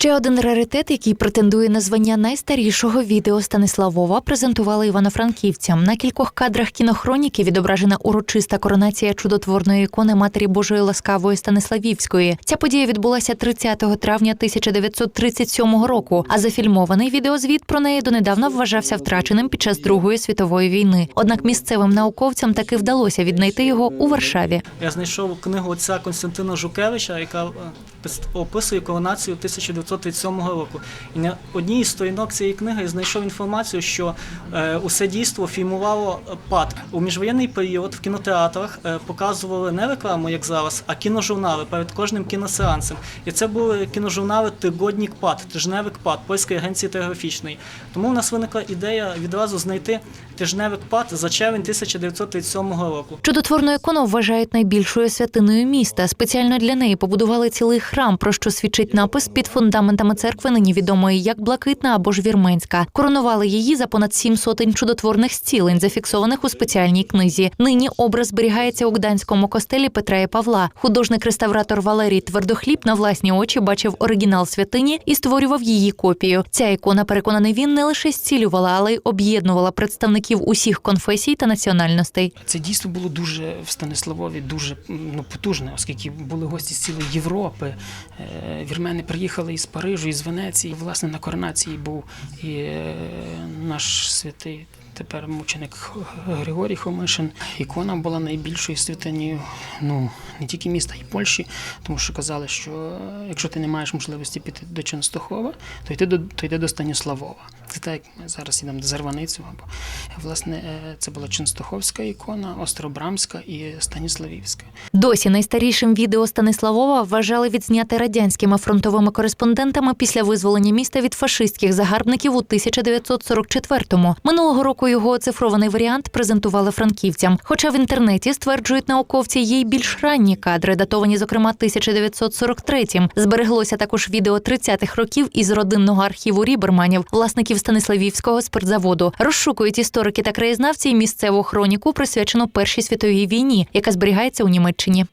Ще один раритет, який претендує на звання найстарішого відео Станиславова, презентували івано-франківцям. На кількох кадрах кінохроніки відображена урочиста коронація чудотворної ікони Матері Божої Ласкавої Станиславівської. Ця подія відбулася 30 травня 1937 року. А зафільмований відеозвіт про неї донедавна вважався втраченим під час Другої світової війни. Однак місцевим науковцям таки вдалося віднайти його у Варшаві. Я знайшов книгу отця Константина Жукевича, яка е, пис- описує коронацію 1937 року. І на одній із сторінок цієї книги знайшов інформацію, що е, усе дійство фільмувало ПАТ. У міжвоєнний період в кінотеатрах е, показували не рекламу, як зараз, а кіножурнали перед кожним кіносеансом. І це були кіножурнали Тигоднік ПАТ, тижневик ПАТ, польської агенції телеграфічної. Тому у нас виникла ідея відразу знайти тижневик ПАТ за червень 1937 року. Чудотворну ікону вважають найбільшою святиною міста. Спеціально для неї побудували цілий храм, про що свідчить напис під фундаментами церкви, нині відомої як Блакитна або ж Вірменська. Коронували її за понад сім сотень чудотворних зцілень, зафіксованих у спеціальній книзі. Нині образ зберігається у гданському костелі Петра і Павла. Художник-реставратор Валерій Твердохліб на власні очі бачив оригінал святині і створював її копію. Ця ікона, переконаний він, не лише зцілювала, але й об'єднувала представників усіх конфесій та національностей. Це дійство було дуже в Станиславові, дуже ну, потужне, оскільки були гості з цілої Європи. Е, Вірмени приїхали із Парижу, із Венеції. Власне, на коронації був і е, наш святий. Тепер мученик Григорій Хомишин. Ікона була найбільшою святинею ну, не тільки міста, і Польщі, тому що казали, що е, якщо ти не маєш можливості піти до Ченстохова, то йди до, то йди до Станіславова. Це так, як ми зараз йдемо до Зарваницю. Або, власне, е, це була Ченстоховська ікона, Остробрамська і Станіславівська. Досі найстарішим відео Станиславова вважали відзняте радянськими фронтовими кореспондентами після визволення міста від фашистських загарбників у 1944-му. Минулого року його оцифрований варіант презентували франківцям. Хоча в інтернеті стверджують науковці є й більш ранні кадри, датовані зокрема 1943-м. Збереглося також відео 30-х років із родинного архіву Ріберманів, власників Станиславівського спиртзаводу. Розшукують історики та краєзнавці місцеву хроніку, присвячену Першій світовій війні, яка зберігається у Німеччині.